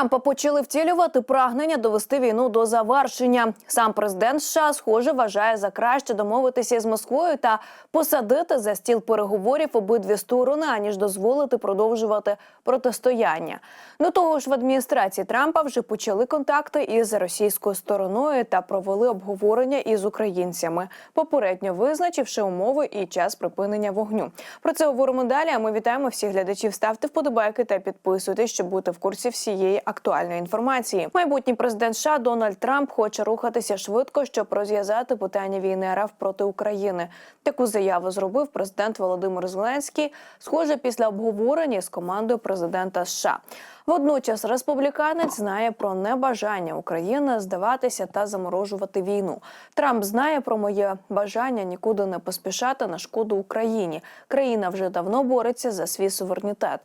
Трампа почали втілювати прагнення довести війну до завершення. Сам президент США, схоже, вважає за краще домовитися з Москвою та посадити за стіл переговорів обидві сторони, аніж дозволити продовжувати протистояння. До того ж, в адміністрації Трампа вже почали контакти із російською стороною та провели обговорення із українцями, попередньо визначивши умови і час припинення вогню. Про це говоримо далі. А ми вітаємо всіх глядачів. Ставте вподобайки та підписуйтесь, щоб бути в курсі всієї актуальної інформації. Майбутній президент США Дональд Трамп хоче рухатися швидко, щоб розв'язати питання війни РФ проти України. Таку заяву зробив президент Володимир Зеленський, схоже, після обговорення з командою президента США. Водночас республіканець знає про небажання України здаватися та заморожувати війну. Трамп знає про моє бажання нікуди не поспішати на шкоду Україні. Країна вже давно бореться за свій суверенітет.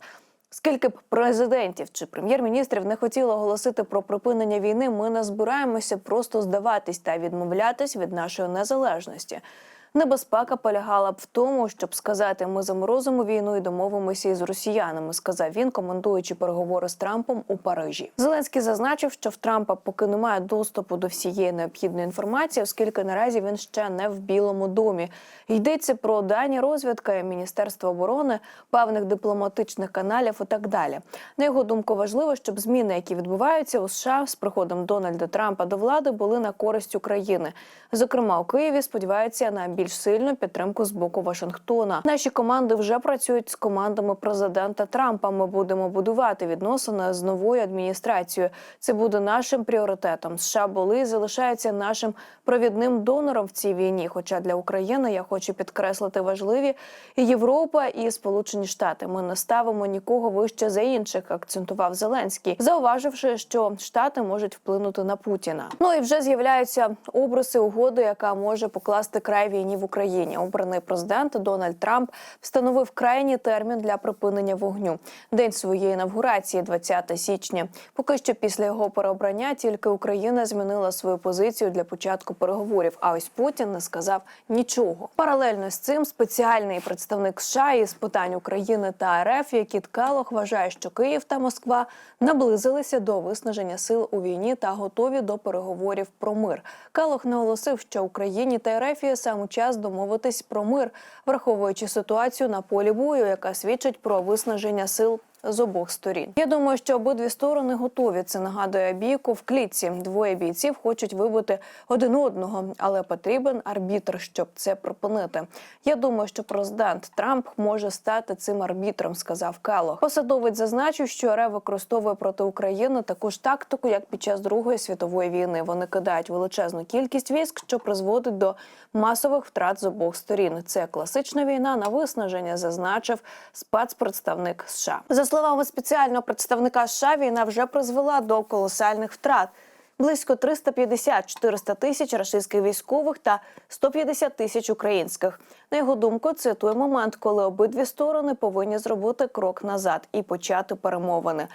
Скільки б президентів чи прем'єр-міністрів не хотіли оголосити про припинення війни, ми не збираємося просто здаватись та відмовлятись від нашої незалежності. Небезпека полягала б в тому, щоб сказати, ми заморозимо війну і домовимося із росіянами, сказав він, коментуючи переговори з Трампом у Парижі. Зеленський зазначив, що в Трампа поки немає доступу до всієї необхідної інформації, оскільки наразі він ще не в Білому домі. Йдеться про дані розвідки Міністерства оборони, певних дипломатичних каналів і так далі. На його думку, важливо, щоб зміни, які відбуваються у США з приходом Дональда Трампа до влади, були на користь України. Зокрема, у Києві сподіваються на більш сильну підтримку з боку Вашингтона. Наші команди вже працюють з командами президента Трампа. Ми будемо будувати відносини з новою адміністрацією. Це буде нашим пріоритетом. США були і залишаються нашим провідним донором в цій війні. Хоча для України я хочу підкреслити важливі і Європа і Сполучені Штати. Ми не ставимо нікого вище за інших, акцентував Зеленський, зауваживши, що Штати можуть вплинути на Путіна. Ну і вже з'являються обриси угоди, яка може покласти край війні в Україні. Обраний президент Дональд Трамп встановив крайній термін для припинення вогню. День своєї інавгурації, 20 січня. Поки що після його переобрання тільки Україна змінила свою позицію для початку переговорів. А ось Путін не сказав нічого. Паралельно з цим спеціальний представник США із питань України та РФ Кіт Келох вважає, що Київ та Москва наблизилися до виснаження сил у війні та готові до переговорів про мир. Келох наголосив, що Україні та РФ саме час домовитись про мир, враховуючи ситуацію на полі бою, яка свідчить про виснаження сил. З обох сторін я думаю, що обидві сторони готові. Це нагадує бійку в клітці. Двоє бійців хочуть вибити один одного, але потрібен арбітр, щоб це припинити. Я думаю, що президент Трамп може стати цим арбітром, сказав Келох. Посадовець зазначив, що РФ використовує проти України таку ж тактику, як під час Другої світової війни. Вони кидають величезну кількість військ, що призводить до масових втрат з обох сторін. Це класична війна на виснаження, зазначив спецпредставник США. За словами спеціального представника США, війна вже призвела до колосальних втрат. Близько 350-400 тисяч рашистських військових та 150 тисяч українських. На його думку, це той момент, коли обидві сторони повинні зробити крок назад і почати перемовини.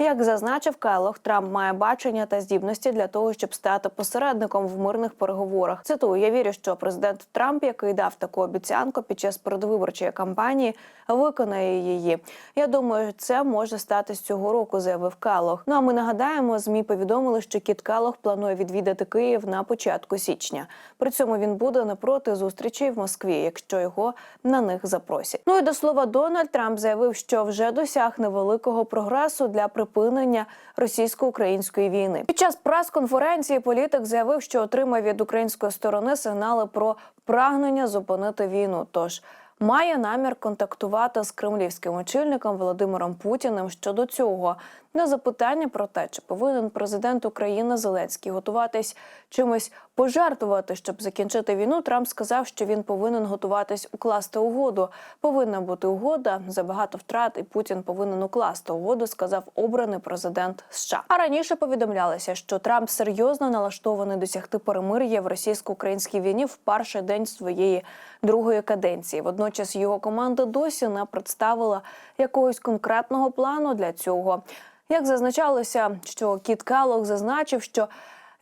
Як зазначив Кайлох, Трамп має бачення та здібності для того, щоб стати посередником в мирних переговорах. Цитую, я вірю, що президент Трамп, який дав таку обіцянку під час передвиборчої кампанії, виконає її. Я думаю, це може статись цього року, заявив Калох. Ну а ми нагадаємо, змі повідомили, що Кіт Калох планує відвідати Київ на початку січня. При цьому він буде напроти зустрічей в Москві, якщо його на них запросять. Ну і до слова, Дональд Трамп заявив, що вже досяг невеликого прогресу для припинення російсько-української війни. Під час прес-конференції політик заявив, що отримав від української сторони сигнали про прагнення зупинити війну. Тож має намір контактувати з кремлівським очільником Володимиром Путіним щодо цього. На запитання про те, чи повинен президент України Зеленський готуватись чимось пожертвувати, щоб закінчити війну, Трамп сказав, що він повинен готуватись укласти угоду. Повинна бути угода за багато втрат, і Путін повинен укласти угоду, сказав обраний президент США. А раніше повідомлялося, що Трамп серйозно налаштований досягти перемир'я в російсько-українській війні в перший день своєї другої каденції. Водночас його команда досі не представила якогось конкретного плану для цього. Як зазначалося, що Кіт Келлог зазначив, що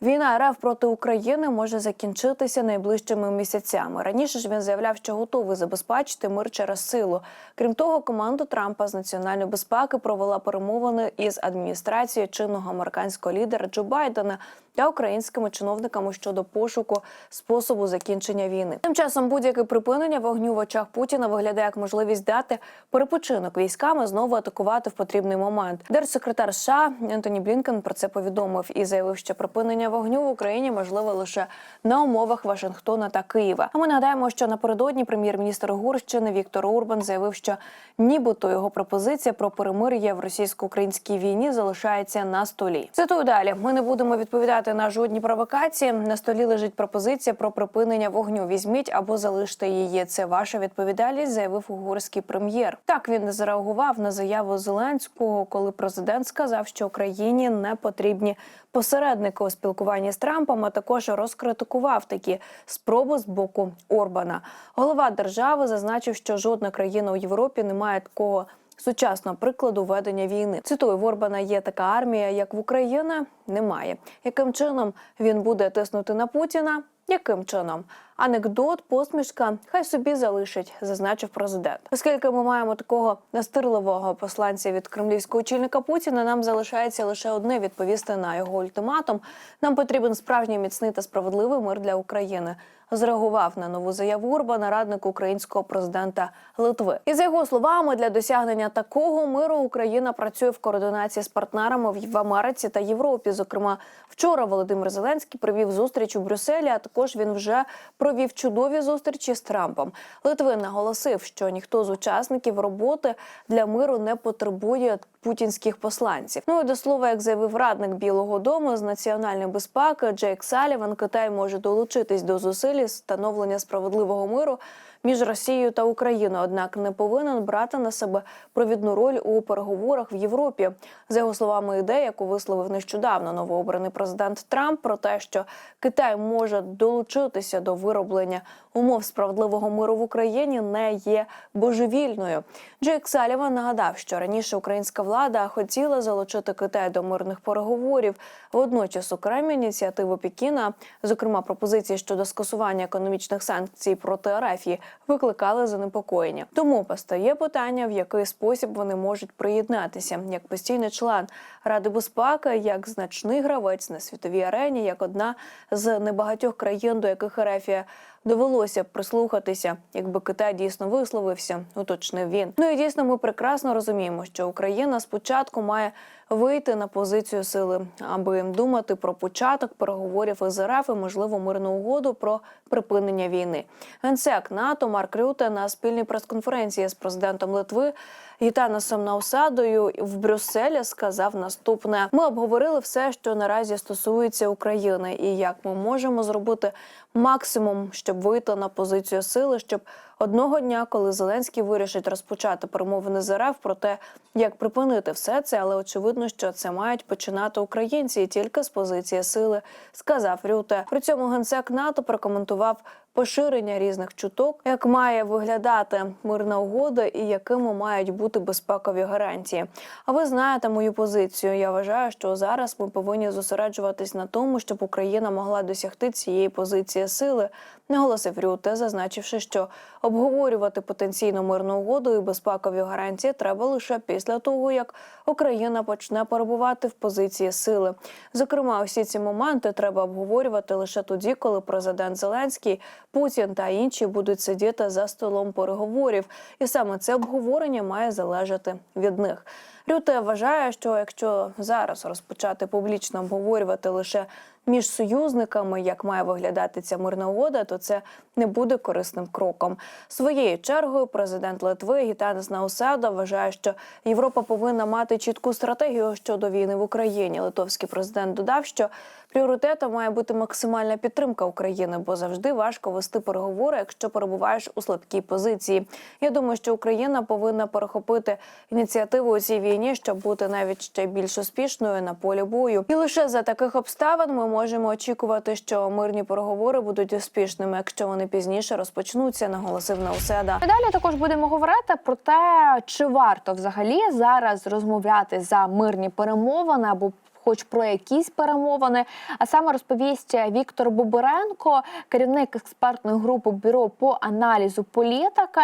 Війна РФ проти України може закінчитися найближчими місяцями. Раніше ж він заявляв, що готовий забезпечити мир через силу. Крім того, команда Трампа з національної безпеки провела перемовини із адміністрацією чинного американського лідера Джо Байдена та українськими чиновниками щодо пошуку способу закінчення війни. Тим часом будь-яке припинення вогню в очах Путіна виглядає як можливість дати перепочинок військам і знову атакувати в потрібний момент. Держсекретар США Ентоні Блінкен про це повідомив і заявив, що припинення вогню в Україні можливе лише на умовах Вашингтона та Києва. А ми нагадаємо, що напередодні прем'єр-міністр Угорщини Віктор Урбан заявив, що нібито його пропозиція про перемир'я в російсько-українській війні залишається на столі. Цитую далі: ми не будемо відповідати на жодні провокації. На столі лежить пропозиція про припинення вогню. Візьміть або залиште її. Це ваша відповідальність, заявив угорський прем'єр. Так він не зареагував на заяву Зеленського, коли президент сказав, що Україні не потрібні посередники у спілкуванні з Трампом. А також розкритикував такі спроби з боку Орбана. Голова держави зазначив, що жодна країна у Європі не має такого. Сучасного прикладу ведення війни цитую в Орбана є така армія, як в Україні немає. Яким чином він буде тиснути на Путіна? Яким чином? Анекдот, посмішка, хай собі залишить, зазначив президент. Оскільки ми маємо такого настирливого посланця від кремлівського очільника Путіна, нам залишається лише одне відповісти на його ультиматум. Нам потрібен справжній міцний та справедливий мир для України. Зреагував на нову заяву Урбана радник українського президента Литви. І за його словами, для досягнення такого миру Україна працює в координації з партнерами в- Америці та Європі. Зокрема, вчора Володимир Зеленський провів зустріч у Брюсселі. А також він вже провів чудові зустрічі з Трампом. Литвин наголосив, що ніхто з учасників роботи для миру не потребує путінських посланців. Ну і до слова, як заявив радник Білого Дому з національної безпеки Джейк Саліван, Китай може долучитись до зусиль із встановлення справедливого миру між Росією та Україною, однак не повинен брати на себе провідну роль у переговорах в Європі. За його словами, ідея, яку висловив нещодавно новообраний президент Трамп, про те, що Китай може долучитися до вироблення умов справедливого миру в Україні, не є божевільною. Джейк Саліван нагадав, що раніше українська влада хотіла залучити Китай до мирних переговорів. Водночас окремі ініціативи Пекіна, зокрема пропозиції щодо скасування економічних санкцій проти Арафії, викликали занепокоєння. Тому постає питання, в який спосіб вони можуть приєднатися як постійний член Ради безпеки, як значний гравець на світовій арені, як одна з небагатьох країн, до яких Арафія довелося б прислухатися, якби Китай дійсно висловився, уточнив він. Ну і дійсно, ми прекрасно розуміємо, що Україна спочатку має вийти на позицію сили, аби думати про початок переговорів із РФ і можливо мирну угоду про припинення війни. Генсек НАТО Марк Рюте на спільній прес-конференції з президентом Литви Гітанасом Наусадою в Брюсселі сказав наступне: ми обговорили все, що наразі стосується України, і як ми можемо зробити максимум, щоб вийти на позицію сили, щоб одного дня, коли Зеленський вирішить розпочати перемовини з РФ про те, як припинити все це, але очевидно, що це мають починати українці і тільки з позиції сили, сказав Рюте. При цьому генсек НАТО прокоментував поширення різних чуток, як має виглядати мирна угода і якими мають бути безпекові гарантії. А ви знаєте мою позицію. Я вважаю, що зараз ми повинні зосереджуватись на тому, щоб Україна могла досягти цієї позиції сили, наголосив Рюте, зазначивши, що обговорювати потенційну мирну угоду і безпекові гарантії треба лише після того, як Україна почне перебувати в позиції сили. Зокрема, усі ці моменти треба обговорювати лише тоді, коли президент Зеленський, Путін та інші будуть сидіти за столом переговорів, і саме це обговорення має залежати від них. Рюте вважає, що якщо зараз розпочати публічно обговорювати лише між союзниками, як має виглядати ця мирна угода, то це не буде корисним кроком. Своєю чергою президент Литви Гітанес Наусада вважає, що Європа повинна мати чітку стратегію щодо війни в Україні. Литовський президент додав, що пріоритетом має бути максимальна підтримка України, бо завжди важко вести переговори, якщо перебуваєш у слабкій позиції. Я думаю, що Україна повинна перехопити ініціативу у цій війні, щоб бути навіть ще більш успішною на полі бою. І лише за таких обставин ми можемо очікувати, що мирні переговори будуть успішними, якщо вони пізніше розпочнуться, наголосив Науседа. Далі також будемо говорити про те, чи варто взагалі зараз розмовляти за мирні перемовини або хоч про якісь перемовини. А саме розповість Віктор Бобиренко, керівник експертної групи бюро по аналізу політики,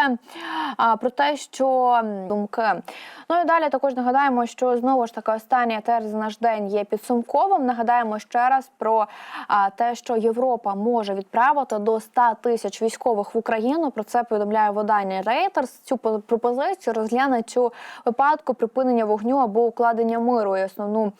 про те, що думки. Ну і далі також нагадаємо, що знову ж таки останній тез за наш день є підсумковим. Нагадаємо ще раз про те, що Європа може відправити до 100 тисяч військових в Україну. Про це повідомляє видання Reuters. Цю по- пропозицію розглянуть у випадку припинення вогню або укладення миру. І основну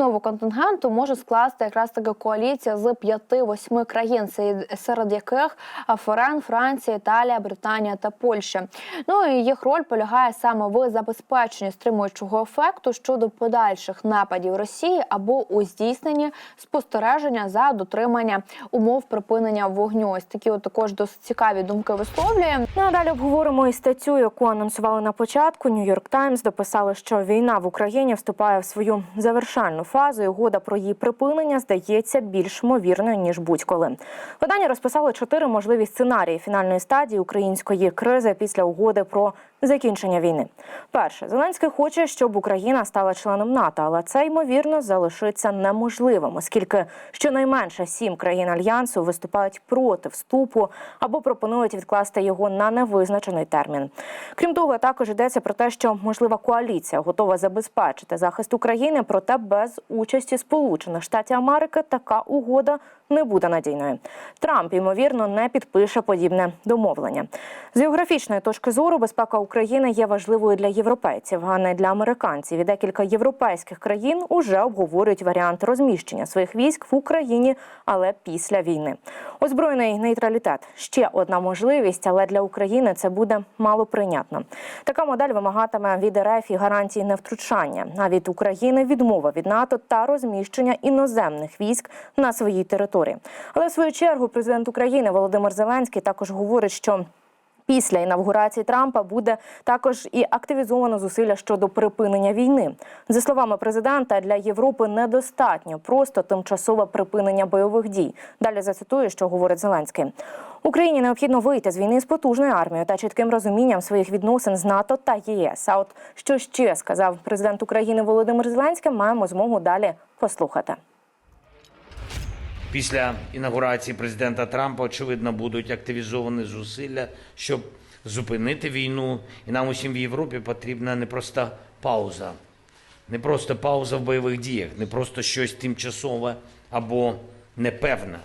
основу контингенту може скласти якраз таки коаліція з 5-8 країн, серед- яких ФРН, Франція, Італія, Британія та Польща. Ну і їх роль полягає саме в забезпеченні стримуючого ефекту щодо подальших нападів Росії або у здійсненні спостереження за дотримання умов припинення вогню. Ось такі от також досить цікаві думки висловлює. Ну а далі обговоримо і статтю, яку анонсували на початку. Нью-Йорк Таймс дописали, що війна в Україні вступає в свою завершальну фазу. Угода про її припинення здається більш ймовірною ніж будь-коли. Видання розписали чотири можливі сценарії фінальної стадії української кризи після угоди про закінчення війни. Перше, Зеленський хоче, щоб Україна стала членом НАТО, але це ймовірно залишиться неможливим, оскільки щонайменше сім країн альянсу виступають проти вступу або пропонують відкласти його на невизначений термін. Крім того, також йдеться про те, що можлива коаліція готова забезпечити захист України, проте без участі Сполучених Штатів Америки така угода не буде надійною. Трамп ймовірно не підпише подібне домовлення. З географічної точки зору безпека України є важливою для європейців, а не для американців. І декілька європейських країн уже обговорюють варіант розміщення своїх військ в Україні, але після війни. Озброєний нейтралітет ще одна можливість, але для України це буде мало прийнятно. Така модель вимагатиме від РФ і гарантії невтручання, а від України відмова від НАТО та розміщення іноземних військ на своїй території. Але в свою чергу президент України Володимир Зеленський також говорить, що Після інавгурації Трампа буде також і активізовано зусилля щодо припинення війни. За словами президента, для Європи недостатньо просто тимчасове припинення бойових дій. Далі зацитую, що говорить Зеленський. Україні необхідно вийти з війни з потужною армією та чітким розумінням своїх відносин з НАТО та ЄС. А от що ще сказав президент України Володимир Зеленський, маємо змогу далі послухати. Після інаугурації президента Трампа, очевидно, будуть активізовані зусилля, щоб зупинити війну. І нам усім в Європі потрібна не просто пауза, не просто пауза в бойових діях, не просто щось тимчасове або непевне.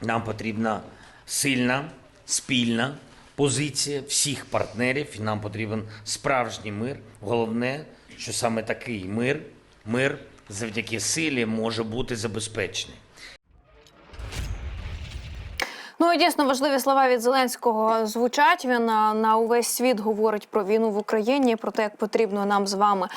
Нам потрібна сильна, спільна позиція всіх партнерів, і нам потрібен справжній мир. Головне, що саме такий мир, мир завдяки силі може бути забезпечений. Ну і дійсно важливі слова від Зеленського звучать. Він на увесь світ говорить про війну в Україні, про те, як потрібно нам з вами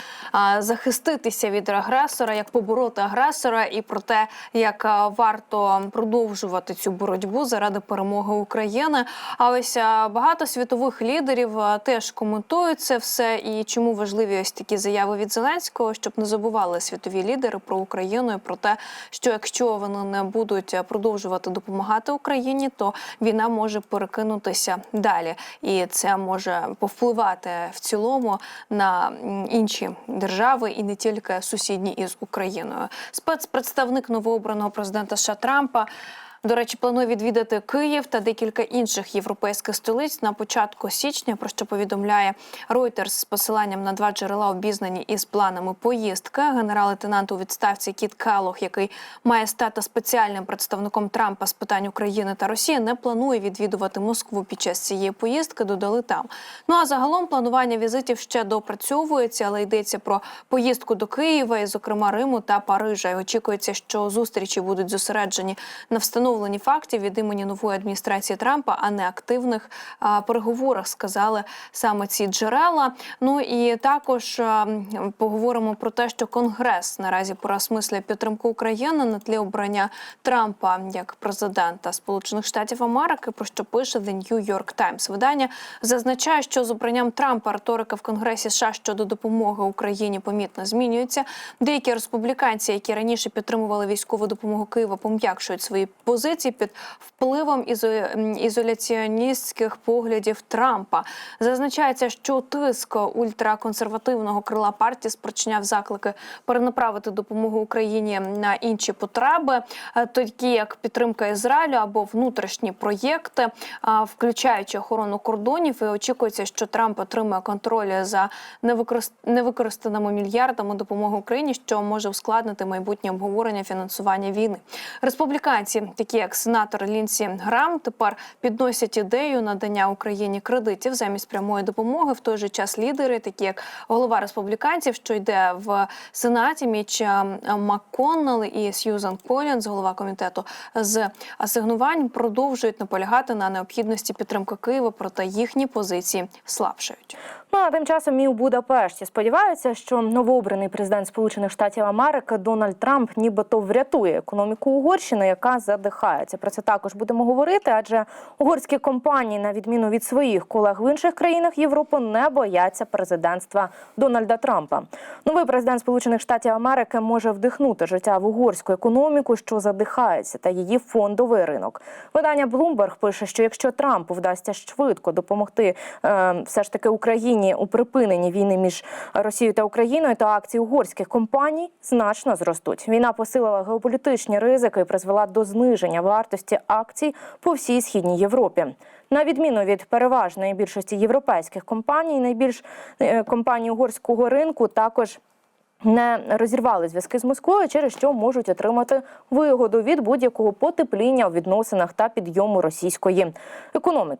захиститися від агресора, як побороти агресора, і про те, як варто продовжувати цю боротьбу заради перемоги України. А ось багато світових лідерів теж коментують це все. І чому важливі ось такі заяви від Зеленського, щоб не забували світові лідери про Україну і про те, що якщо вони не будуть продовжувати допомагати Україні, то війна може перекинутися далі, і це може повпливати в цілому на інші держави і не тільки сусідні із Україною. Спецпредставник новообраного президента США Трампа. До речі, планує відвідати Київ та декілька інших європейських столиць на початку січня, про що повідомляє Reuters з посиланням на два джерела, обізнані із планами поїздки. Генерал-лейтенант у відставці Кіт Келлог, який має стати спеціальним представником Трампа з питань України та Росії, не планує відвідувати Москву під час цієї поїздки. Додали там. Ну а загалом планування візитів ще допрацьовується, але йдеться про поїздку до Києва, і, зокрема Риму та Парижа. І очікується, що зустрічі будуть зосереджені на встановленні фактів від імені нової адміністрації Трампа, а не активних а, переговорах, сказали саме ці джерела. Ну і також а, поговоримо про те, що Конгрес наразі порозмислює підтримку України на тлі обрання Трампа як президента Сполучених Штатів Америки. Про що пише The New York Times. Видання зазначає, що з обранням Трампа риторика в Конгресі США щодо допомоги Україні помітно змінюється. Деякі республіканці, які раніше підтримували військову допомогу Києва, пом'якшують свої позиції позицій під впливом ізо- ізоляціоністських поглядів Трампа. Зазначається, що тиск ультраконсервативного крила партії спричиняв заклики перенаправити допомогу Україні на інші потреби, е, такі як підтримка Ізраїлю або внутрішні проєкти, включаючи охорону кордонів. І очікується, що Трамп отримає контроль за невикорист- невикористаними мільярдами допомоги Україні, що може ускладнити майбутнє обговорення фінансування війни. Республіканці, такі як сенатор Лінсі Грам, тепер підносять ідею надання Україні кредитів замість прямої допомоги. В той же час лідери, такі як голова республіканців, що йде в сенаті, Міч е, МакКоннелл і Сьюзан Колінз, голова комітету з асигнувань, продовжують наполягати на необхідності підтримки Києва, проте їхні позиції слабшають. Ну а тим часом і у Будапешті сподіваються, що новообраний президент Сполучених Штатів Америки Дональд Трамп нібито врятує економіку Угорщини, яка задихається. Про це також будемо говорити, адже угорські компанії, на відміну від своїх колег в інших країнах Європи, не бояться президентства Дональда Трампа. Новий президент Сполучених Штатів Америки може вдихнути життя в угорську економіку, що задихається, та її фондовий ринок. Видання Bloomberg пише, що якщо Трампу вдасться швидко допомогти е, все ж таки Україні у припиненні війни між Росією та Україною, то акції угорських компаній значно зростуть. Війна посилила геополітичні ризики і призвела до зниження вартості акцій по всій східній Європі. На відміну від переважної більшості європейських компаній, найбільш е, компанії угорського ринку також не розірвали зв'язки з Москвою, через що можуть отримати вигоду від будь-якого потепління у відносинах та підйому російської економіки.